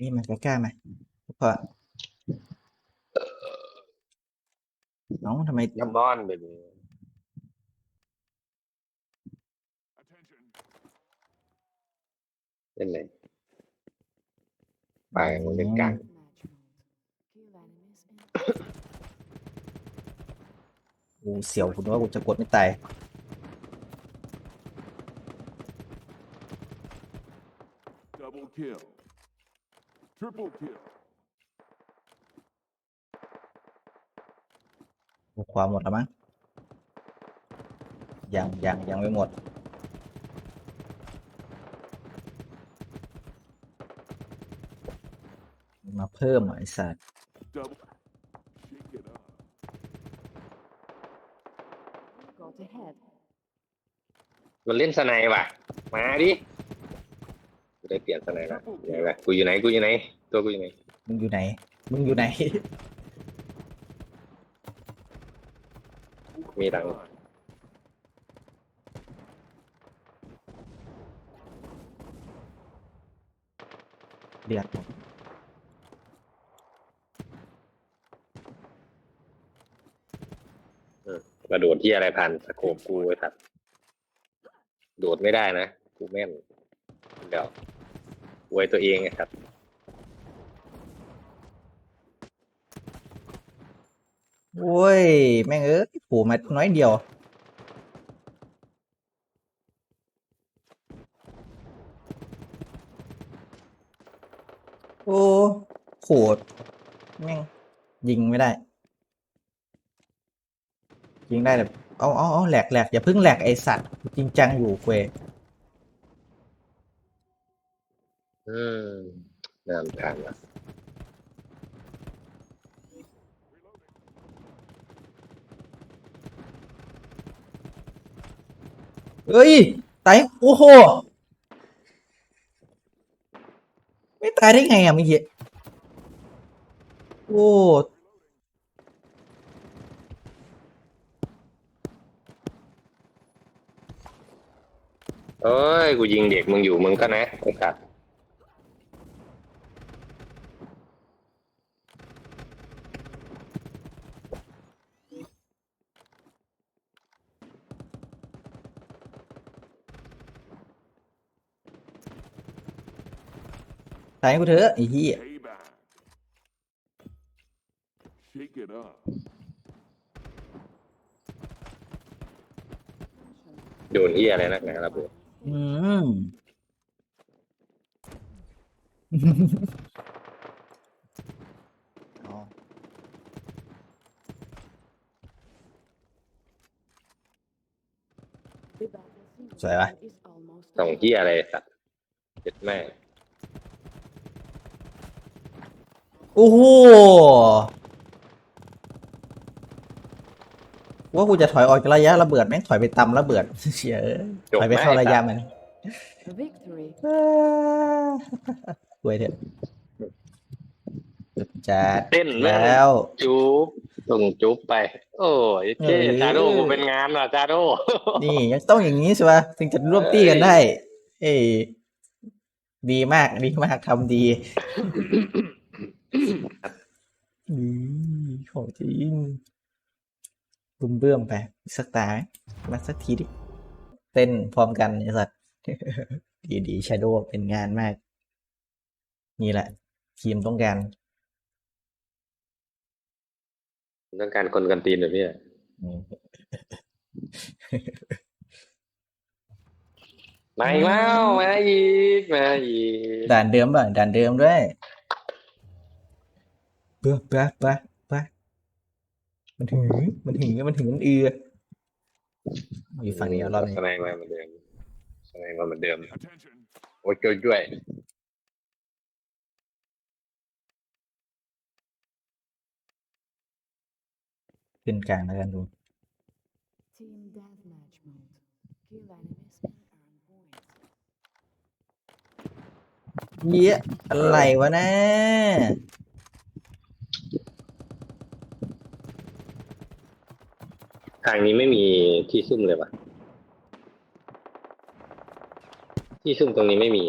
นี่มันกล้าๆไหมพอน้องทำไมยับบอนแบบนี้เล่นไหนไปมันเล่นกลาง กูเสียวคุณว่ากูจะกดไม่ตาย Double kill. Triple kill. กูความหมดแล้วมั้งยังยังยังไม่หมด มาเพิ่มเหรอไอ้สัตว์ Double. Shake it up. Got ahead. มันเล่นสไนด์ว่ะ มาดิกู ได้เปลี่ยนสไนด์ละไหนวะกูอยู่ไหนกูอยู่ไหนตัวกูอยู่ไหนมึงอยู่ไหน มึงอยู่ไหน มีตังค์เรียกกระโดดที่อะไรพันสโคปกูไอ้สัตว์โดดไม่ได้นะ กูแม่นเดี๋ยว อวยตัวเองไอ้สัตว์โอ้ย แม่งเอ้ยผล่มาน้อยเดียว โอ้โหดแม่ง ยิงไม่ได้ ยิงได้แต่เอาเอาเอาแหลกแหลกอย่าเพิ่งแหลกไอสัตว์ จริงจังอยู่เว้ อืมน่ารำคาญว่ะเอ้ยตายโอ้โห ไม่ตายได้ไงอะเมื่อกี้โอ้เอ้ย กูยิงเด็กมึงอยู่มึงก็นะไอ้สัตว์ ตายให้กูเถอะไอ้เหี้ย Payback. Shake it up. โดนเหียอะไรนักหนาระเบิดอืมอ๋อ The battlefield Sorry, what? is almost ส่อง over. เหียอะไรไอ้สัตว์เจ็ดแม่ โอ้โหว่ากูจะถอยออกจากระยะระเบิดแม่งถอยไปตำระเบิดเฉียเอ้ยถอยไปเข้าระยะมัน Victory. รวยเถอะจัดเต้นแม่งแล้วจุ๊บส่งจุ๊บไป โอ้ยเจ๊เออจาโดกูเป็นงานว่ะจาโดนี่ยังต้องอย่างนี้สิวะถึงจะร่วมตี้กันได้ เอ้ยดีมากดีมากทำดี นี่ของจริงบุ้มเบื้อมไปอีกสักตาไหมมาสักทีดิ เต้นพร้อมกันไอ้สัตว์ดีดีชาโดเป็นงานมาก นี่แหละ ทีมต้องการ ต้องการคนกันตีนแบบนี้อะอืมมาอีกแล้วมาอีกมาอีกด่านเดิมป่ะด่านเดิมด้วย เบ้อปะปะปะมันถึงมันถึงมันถึงมันเอืออยู่ฝั่งนี้เอารอบนี้แสดงมาเหมือนเดิมแสดงมาเหมือนเดิม Attention. โอ้ยช่วยด้วยขึ้นกลางแล้วกันดู Team deathmatch mode. Kill enemies and earn points. เยี่ยอะไรวะนะ ทางนี้ไม่มีที่ซุ่มเลยว่ะ ที่ซุ่มตรงนี้ไม่มี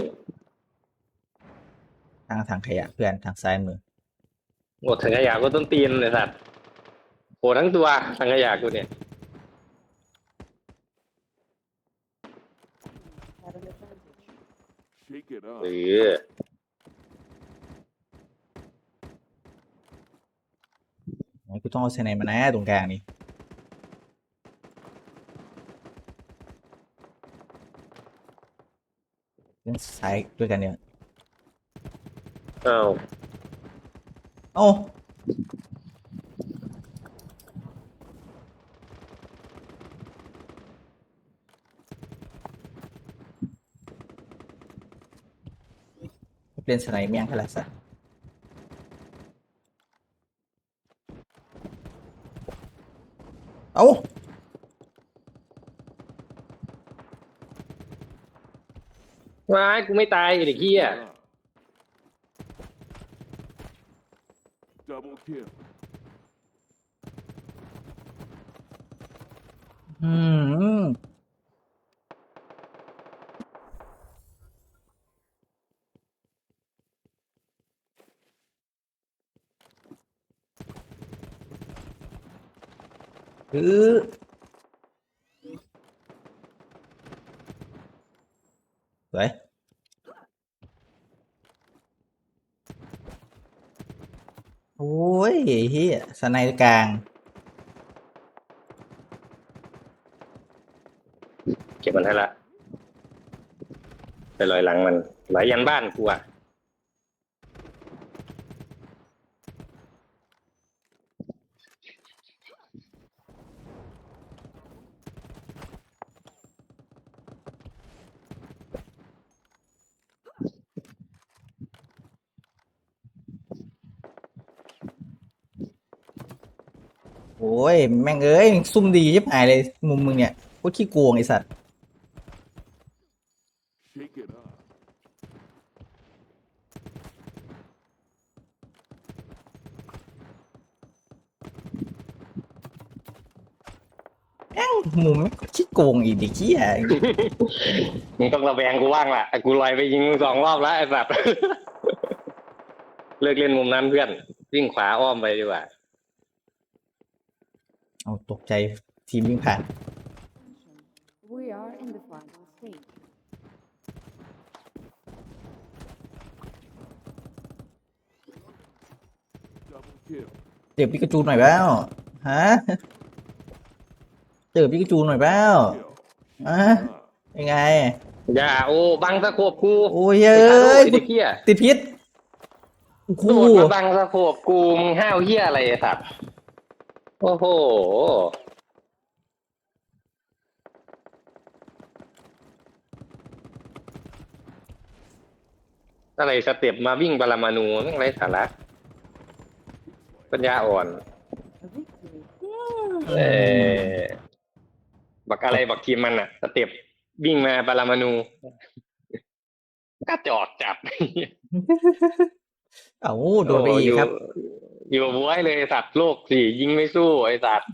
ทางทางขยะเพื่อนทางซ้ายมือหมดถังขยะก็ต้นตีนเลยสัตว์โหทั้งตัวถังขยะกูเนี่ย Have an advantage. Shake it up. หรือไหนกูต้องเอาเซนไหนมานะตรงกลางนี่เล่น ซ้ายด้วยกันเนี่ยอ้าวโอ้าเล่นสไนเมียงกันละสัสเอ้า ว้ายกูไม่ตายไอ้เด็กเหี้ย Shake it up. Double kill. อืมคือสวยโอ้ยเฮีย สไนกลาง เก็บมันให้ละไปลอยหลังมันไหลยันบ้านกูอะ โอ้ยแม่งเอ้ยซุ่มดียิบหายเลยมุมมึงเนี่ยโคตรขี้โกงไอสัตว์แม่งมุมแม่งโคตรขี้โกงอีกดิขี้ยมึงต้องระแวงกูว่างละกูลอยไปยิงมึงสองรอบแล้วไอ้สัตว์ เลิกเล่นมุมนั้นเพื่อนวิ่งขวาอ้อมไปดีกว่า ใจทีมวิ่งผ่าน Attention. We are in the final stage. Double kill. เจอปิกาจูหน่อยเปล่าฮะเจอปิกาจูหน่อยเปล่า Kill. อะ Up. ยังไง อย่าโอ้บังสะโขบกูโอ้ยเอ้ยไอ้เด็กเหี้ยติดพิษโอ้โหโดดมาบังสะโขบกูมึงห้าวเหี้ยอะไรไอ้สัตว์ โอ้โห อะไรสเต็ปมาวิ่งบารามานูไม่งไรสาระปัญญาอ่อน เออบักอะไรบักทีมมันอะสเต็ปวิ่งมาบารามานูกระจอกจับ เอ้าโดนไปอีกครับ อยู่อยู่บวยเลยสัตว์โลกสี่ยิงไม่สู้ไอ้สัตว์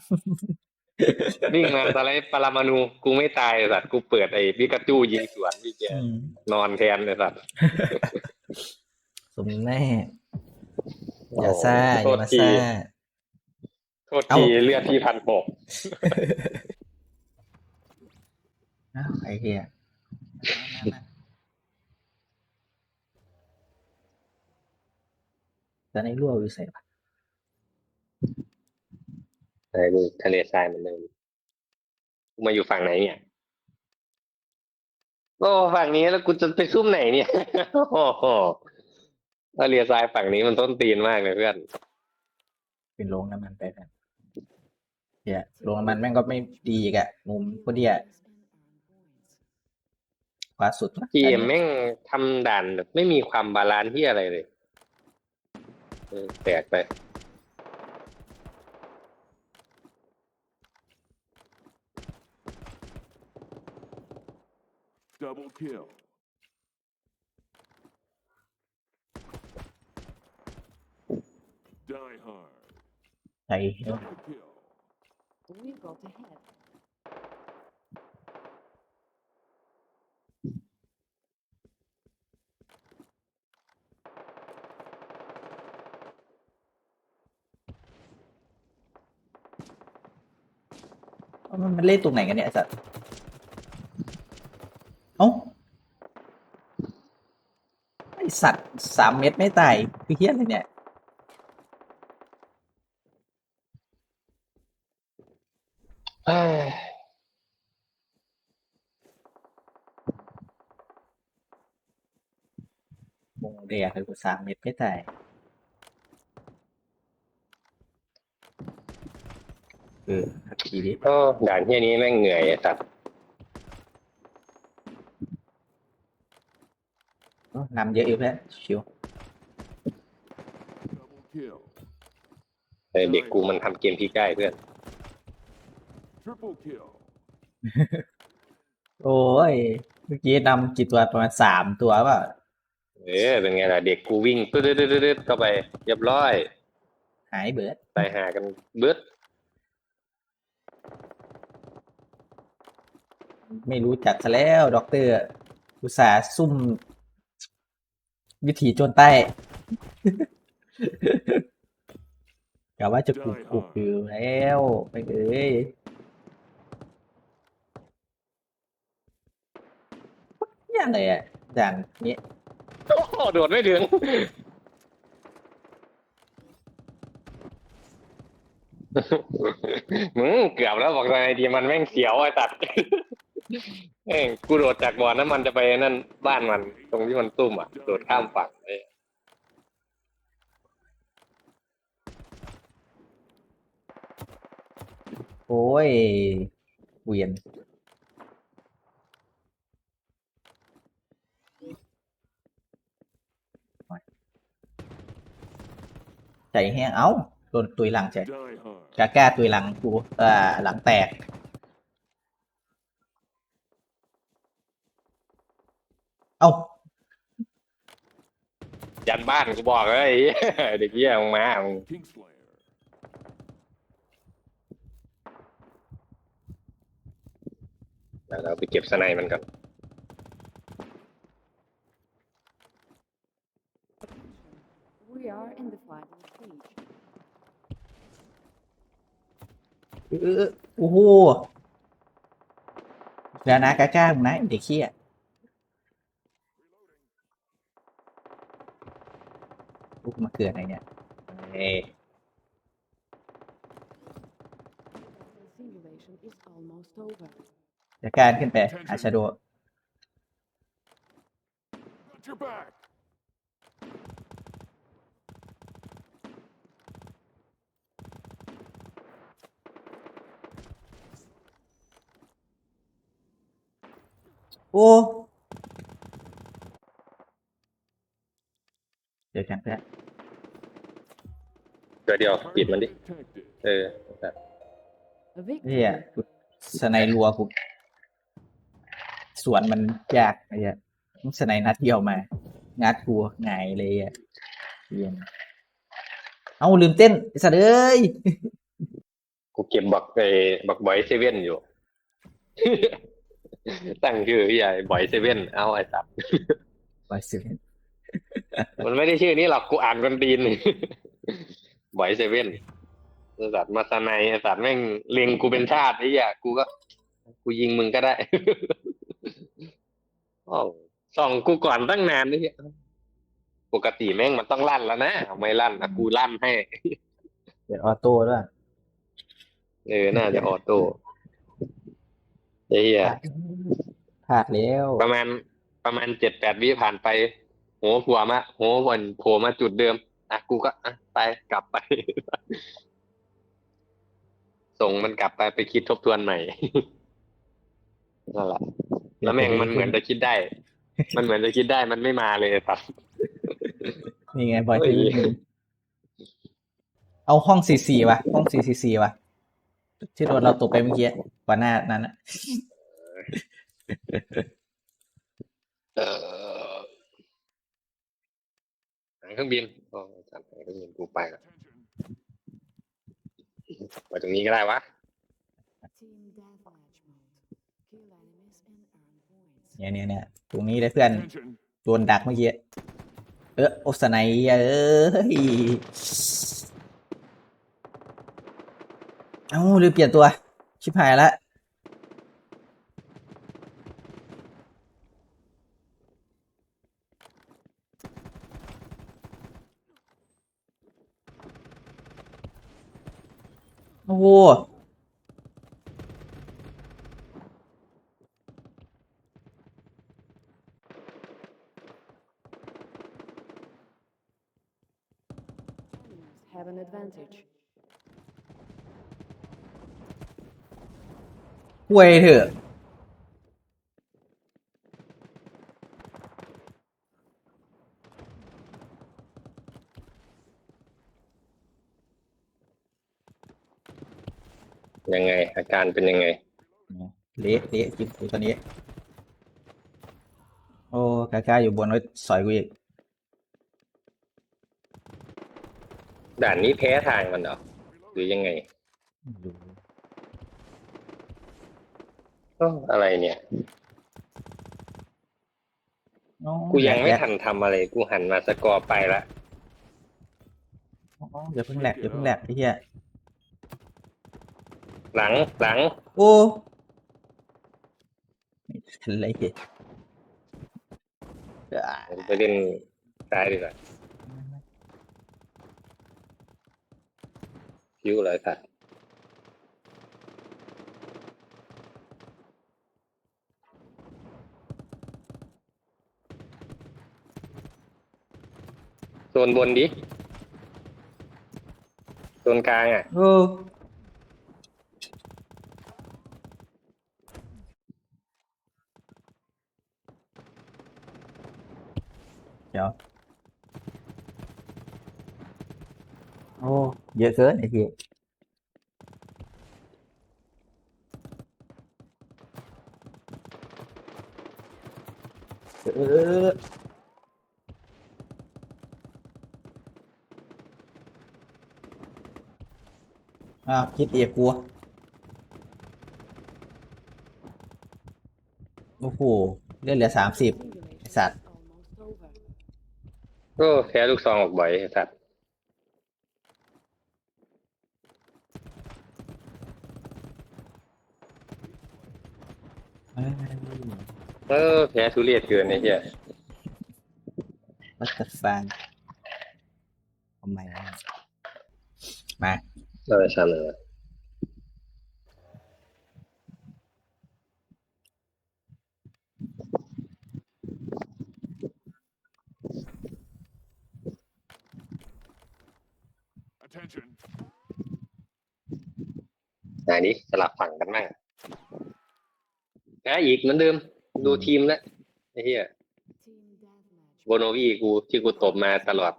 วิ่งมาสไลด์ปารามานูกูไม่ตายไอ้สัตว์กูเปิดไอ้พิกาจูยิงสวนพี่เจอืมนอนแทนไอ้สัตว์สมแน่อย่าซ่าอโทย่าษมาทีซ่าโทษทีเลือดที่พันหกอ้าวไอ้เหี้ยมามามาแต่ในรั่วอยู่ใส่ปะ ไอ้ดูทะเลทรายเหมือนเดิมกูมาอยู่ฝั่งไหนเนี่ยโอ้ฝั่งนี้แล้วกูจะไปซุ่มไหนเนี่ยโอ้โหทะเลทรายฝั่งนี้มันต้นตีนมากเลยเพื่อน เป็นโรงน้ำมันไปกันเหี้ยโรงน้ำมันแม่งก็ไม่ดีอีกอะมุมพอดีอะ Enemies and earn points. ขวาสุดนะเกมแม่งทำด่านแบบไม่มีความบาลานซ์ที่อะไรเลยเออแตกไป Double kill. Die hard. Hay Double kill. We've got ahead. Ơ, มันเล่นตรงไหนกันเนี่ยไอ้สัตว์ สัตว์สามเม็ดไม่ตายคือเฮี้ยอะไรเนี่ยเอ้ยวงเดียคือกูสามเม็ดไม่ตายเออทักทีดิโอ้ด่านที่นี้แม่งเหนื่อยไอ้สัตว์ โอ้ นำเยอะอยู่แล้วชิว Double kill. เออเด็กกูมันทำเกมที่ใกล้เพื่อน Triple kill. โอ้ย เมื่อกี้นำกี่ตัวประมาณสามตัวเปล่าเออเป็นไงล่ะเด็กกูวิ่งตึ๊ดตึ๊ดตึ๊ดตึ๊ดเข้าไปเรียบร้อยหายเบิร์ดตายหากันเบิดไม่รู้จักซะแล้วด็อกเตอร์อุตส่าห์ซุ่ม วิถีโจนใต้ กะว่าจะกรุบกรุบอยู่แล้วไปเอ้ยยังเลยอะด่านนี้โอ้โหโดดไม่ถึงมึงเกือบแล้วบอกไงทีมันแม่งเสียวไอ้ตัด แม่งกูโดดจากบ่อน้ำมันจะไปนั่นบ้านมัน ตรงที่มันตุ้มอะโดดข้ามฝั่งเลยโอ้ยเวียนใจแห้งเอ้าโดนตุยหลังใจ Die hard. กาก้าตุยหลังกูเอ่อหลังแตก เอ้ายันบ้านกูบอกเลยเด็กเหี้ยมึงมามึง Kingslayer. แล้วเราไปเก็บสไนมันก่อน We are in the final stage. เออโอ้โหแล้วนะกาก้ามึงนะไอ้เด็กเขี้ย ลุกมาเกิดอะไรเนี่ยเอ้เดี๋ยการขึ้นไปอาชาโด Got โอ้ เดี๋ยวกันเพื่อนตัวเดียวปิดมันดิ Detected. เออ A victory. เฮียกูสไนรัวกูสวนมันยากไอ้เหี้ยมึงสไนนัดเดียวมา งัดกูหงายเลยอะเฮียเอาลืมเต้นไอ้สัตว์เอ้ย กูเก็บบักไอ้บักบอยเซเว่นอยู่ ตั้งชื่อพี่ใหญ่บอยเซเว่นเอาไอ้สัตว์บอยสิเน มันไม่ได้ชื่อนี้หรอกกูอ่านกันตีนบอยเซเว่นไอ้สัตว์มาสไนไอ้สัตว์แม่งเล็งกูเป็นชาติไอ้เหี้ยกูก็ กูยิงมึงก็ได้อ้าวส่องกูก่อนตั้งนานนี่เหี้ยปกติแม่งมันต้องลั่นแล้วนะไม่ลั่นอะกูลั่นให้เปิดออโต้ด้วยเออน่าจะออโต้ไอ้เหี้ยพลาดแล้วประมาณประมาณเจ็ดแปดวิผ่านไป โหผัวมาโหวันโผล่มาจุดเดิม อะกูก็อะไปกลับไป ส่งมันกลับไปไปคิดทบทวนใหม่นั่นแหละแล้วแม่งมันเหมือนจะคิดได้ มันเหมือนจะคิดได้มันไม่มาเลยครับนี่ไงบอยเฮ้ยที่เอาห้องสี่สี่วะห้องสี่สี่สี่วะที่โดนเราตกไปเมื่อกี้กว่าหน้านั้นอะเออหาง เครื่องบินอ๋อจัดหางเครื่องบินกูไปละไปตรงนี้ก็ได้วะ Team deathmatch mode. Kill enemies and earn points. เนี่ยเนี่ยเนี่ยตรงนี้เลยเพื่อน Attention. โดนดักเมื่อกี้ เออโอสไนเอ้ยเอ้าลืมเปลี่ยนตัว ชิบหายละ โอ้โห Enemies have an advantage. เวยเถอะ อาการเป็นยังไง เละเละจิบกูตอนนี้ โอ้กล้าๆอยู่บนรถสอยกูอีกด่านนี้แพ้ทางมันเหรอหรือยังไงอ้ออะไรเนี่ยอ๋อกูยังไม่แหลกทันทำอะไร กูหันมาสกอร์ไปละอ๋ออย่าเพิ่งแหลกอย่าเพิ่งแหลกไอ้เหี้ย หลังหลังโอ้ไม่ทันไรเหี้ยอ่าไปเล่นซ้ายดีกว่าคิ้วเลยสัตว์โซนบนดิโซนกลางอะ โอ้ เดี๋ยว โอ้ เยอะเกินไอ้เหี้ยเอออ้าวคิดเอียกลัว โอ้โหเลือดเหลือสามสิบ Simulation Sad. is almost over. ก็แพ้ลูกซองออกบ่อยไอ้สัตว์เอ้ยเออแพ้ทุเรียนเกินไอ้เหี้ยวัตฟังทำไมวะมาเราจะทำอะไรวะ ไหนดิสลับฝั่งกันบ้างแพ้อีกเหมือนเดิม ดูทีมแล้วไอ้เหี้ยโบโนวีกูที่กูตบมาตลอด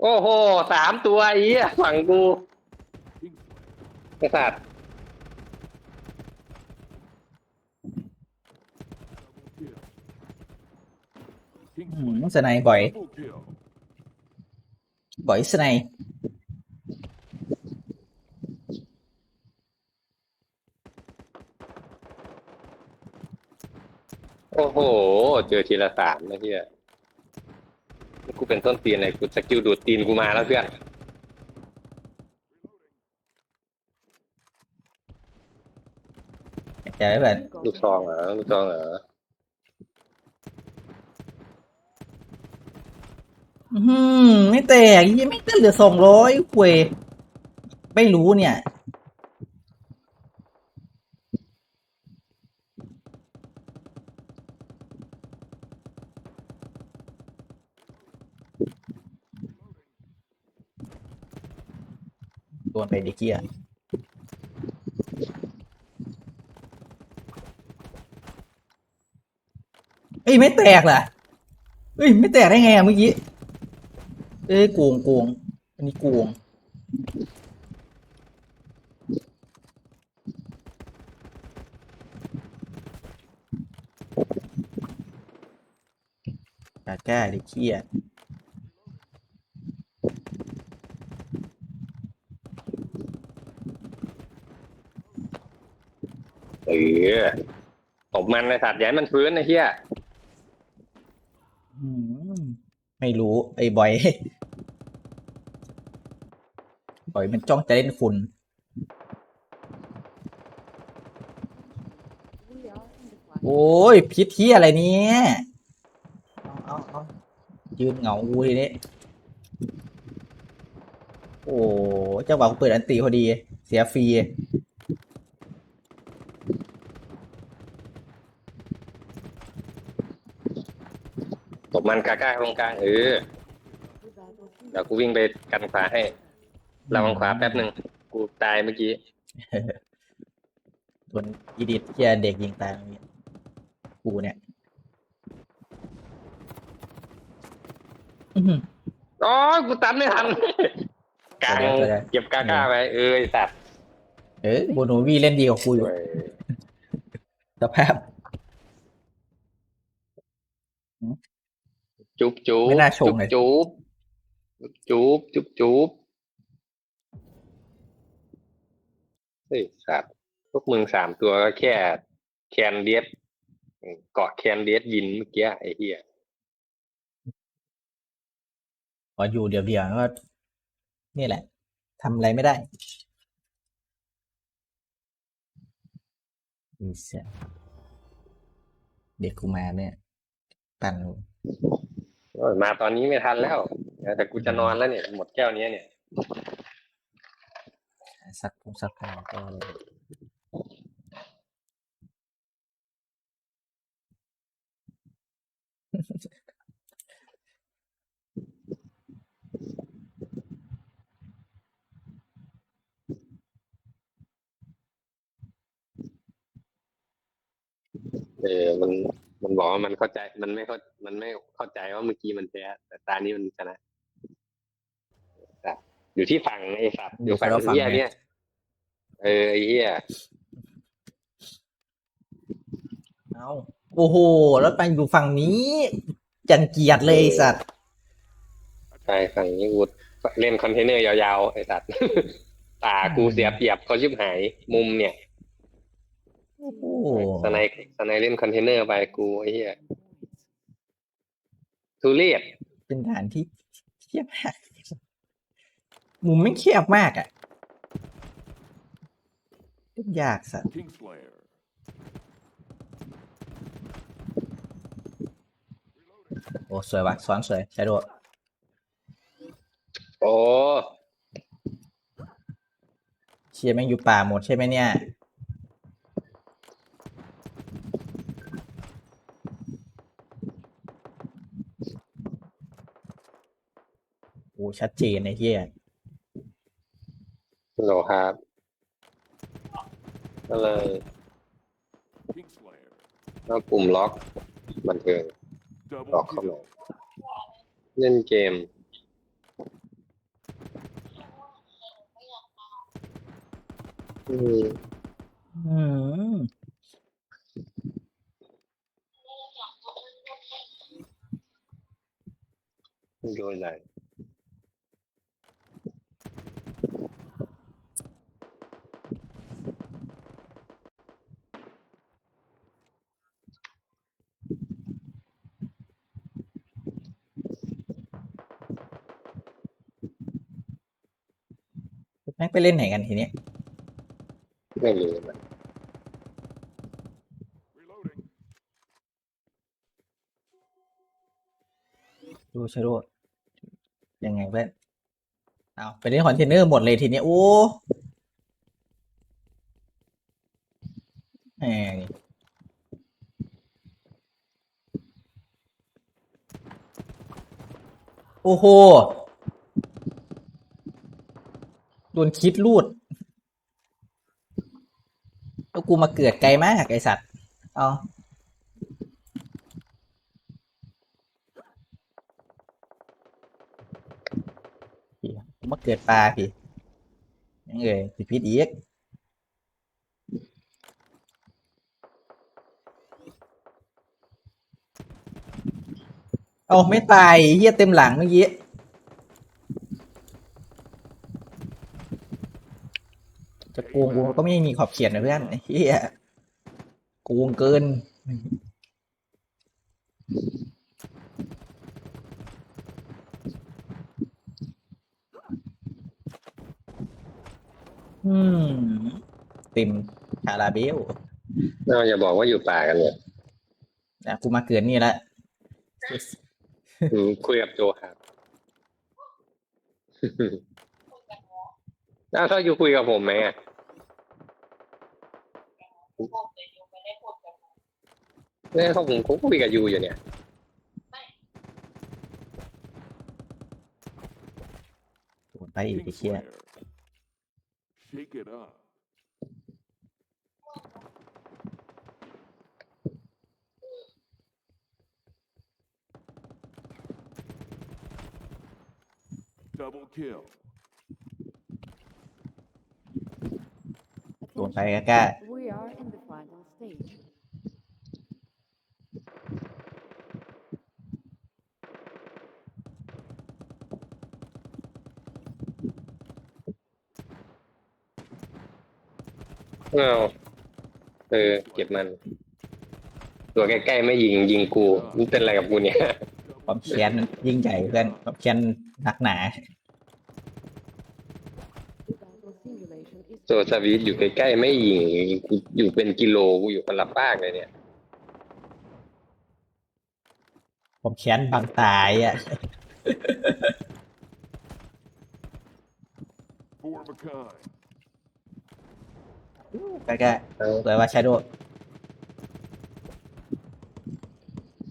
โอ้โห สามตัวไอ้เหี้ยฝั่งกู King ไอ้สัตว์ kill. King อืม สไนบ่อย double kill. บ่อยสไนโอ้โห เจอทีละสามไอ้เหี้ยกูเป็นต้นตีนเลยกูสกิลดูดตีนกูมาแล้วเพื่อนใจไว้แบบ You got ลูก it. ซองเหรอลูกซองเหรอ อื้อหือไม่แตกยังไม่เต้นเหลือสองร้อยเวยไม่รู้เนี่ย โดนไปดิเกียเอ้ยไม่แตกล่ะเอ้ยไม่แตกได้ไงอะเมื่อกี้ เอ้ยโกงโกงอันนี้โกงกล้ากล้าดิเกียเออตบมันไอ้สัตว์อย่าใหญ่มันฟื้นไอ้เหี้ยอืมไม่รู้ ไอ้บอย บอยมันจ้องจะเล่นคุณ We are in the flag. โอ้ยพิษที่อะไรเนี่ยเอาเอายืนเหงากูทีนี้โอ้จ้าบ่าวกูเปิดอันตีพอดี เสียฟรีตบมันกล้าๆตรงกลางเออเดี๋ยวกูวิ่งไปกันขวาให้ ระวังขวาแป๊บหนึ่งกูตายเมื่อกี้โดนอีดิทเฮียเด็กยิงตายเมื่อกี้กูเนี่ยอื้อหืออ๋อกูตันไม่ทันกลางเดี๋ยวเดี๋ยวเก็บกาก้าไปเอ้ยสัตว์เออโบโนวีเล่นดีกว่ากูอยู่เว้ยสภาพจุ๊บจุ๊บไม่น่าชงเลยจุ๊บจุ๊บจุ๊บจุ๊บ เฮ้ยสัตว์พวกมึงสามตัวก็แค่ แคนเดียสเกาะแคนเดียสยินเมื่อกี้ไอ้เหี้ยพออยู่เดียวเดียวๆก็นี่แหละทำอะไรไม่ได้อีเสียเด็กกูมาเนี่ยปั่นโอ้ยมาตอนนี้ไม่ทันแล้วแต่กูจะนอนแล้วเนี่ยหมดแก้วเนี้ยเนี่ย สักพงสักพาก็เลยเออ มัน มันบอกว่ามันเข้าใจ มันไม่เข้า มันไม่เข้าใจว่าเมื่อกี้มันแพ้ แต่ตานี้มันชนะ อยู่ที่ฝั่งไอ้สัตว์อยู่ฝั่งเฮียเนี่ย เออไอ้เฮียเอาโอ้โหแล้วไปอยู่ฝั่งนี้ จันเกียรติเลยไอ้สัตว์ใช่ฝั่งนี้กูเล่นคอนเทนเนอร์ยาวๆไอ้สัตว์ตากูเสียเปรียบเขาชิบหายมุมเนี่ยโอ้โหสไนด์สไนด์เล่นคอนเทนเนอร์ไปกูไอ้เหี้ย points. ทุเรศเป็นด่านที่เทียบ มากมุมไม่เคียบมากอะเล่นยากสัตว์ Kingslayer. โอ้สวยว่ะซ้อนสวยใช้ด้วยโอ้เชียร์แม่งอยู่ป่าหมดใช่ไหมเนี่ยโอ้ชัดเจนไอ้เหี้ย โหลครับก็เลย Kingslayer. ก็ปุ่มล็อกบันเทิง Double ล็อกเข้า kill. มาเล่นเกม อืมอืมโดนอะไร แม่งไปเล่นไหนกันทีเนี้ยไม่รู้มัน Reloading. ดูชะโดยังไงเพื่อนเอาไปเล่นคอนเทนเนอร์หมดเลยทีเนี้ยโอ้แหมโอ้โห โดนคิดรูดแล้วกูมาเกิดไกลมากไอสัตว์ เอามมาเกิดปลาพี่ยังเอ่ยสิพิษอีกเอาไม่ตายเฮียเต็มหลังเมื่อกี้ จะโกงกูก็ไม่มีขอบเขียนนะเพื่อนเฮียโกงเกิน อืม ติมคาราเบลน่าจะบอกว่าอยู่ป่ากันเลยอะกูมาเกินนี่และอืคุยกับโจครับน่าวเขาอยู่คุยกับผมไหมอะ เนี่ยเขาผมผมคุยกับยูอยู่เนี่ยโดนไปอีกไอ้เชี่ย Kingslayer. Shake it up. Double kill. โดนไปกล้า We are in the final stage. เอาเออ เก็บมัน ตัวใกล้ๆไม่ยิงยิงกูมันเป็นอะไรกับกูเนี่ย ความแค้นยิ่งใหญ่เพื่อนความแค้นหนักหนา Battle simulation is ตัวสวีทอยู่ใกล้ๆไม่ยิงกูอยู่เป็นกิโลกูอยู่คนละภาคเลยเนี่ยความแค้นบางตายอะ กล้าเอาๆสวยว่าชาโด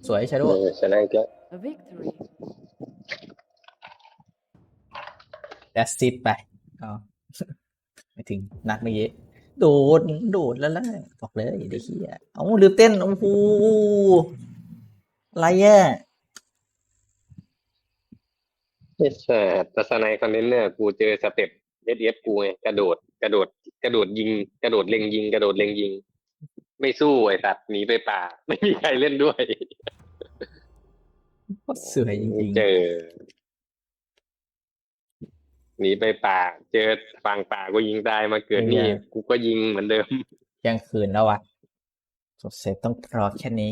สวยชาโดเออชนะอีกแล้ว a victory. แดสซิดไปอ๋อไม่ถึงนักเมื่อกี้โดดโดดแล้วล่ะบอกเลยเด็กเฮียเอาลืมเต้นโอ้โหอะไรอะไอ้สัสทัศนัยคอนเทนเนอร์กูเจอสเต็ปเอสเอฟกูไงกระโดดก ระโดดกระโดดยิง กระโดดเล็งยิง กระโดดเล็งยิง ไม่สู้ไอ้สัตว์หนีไปป่า ไม่มีใครเล่นด้วยสวยจริงเจอหนีไปป่า เจอฝั่งป่าก็ยิงตายมาเกิดนี่กูก็ยิงเหมือนเดิมๆเที่ยังคืนแล้ววะสดเสร็จต้องรอแค่นี้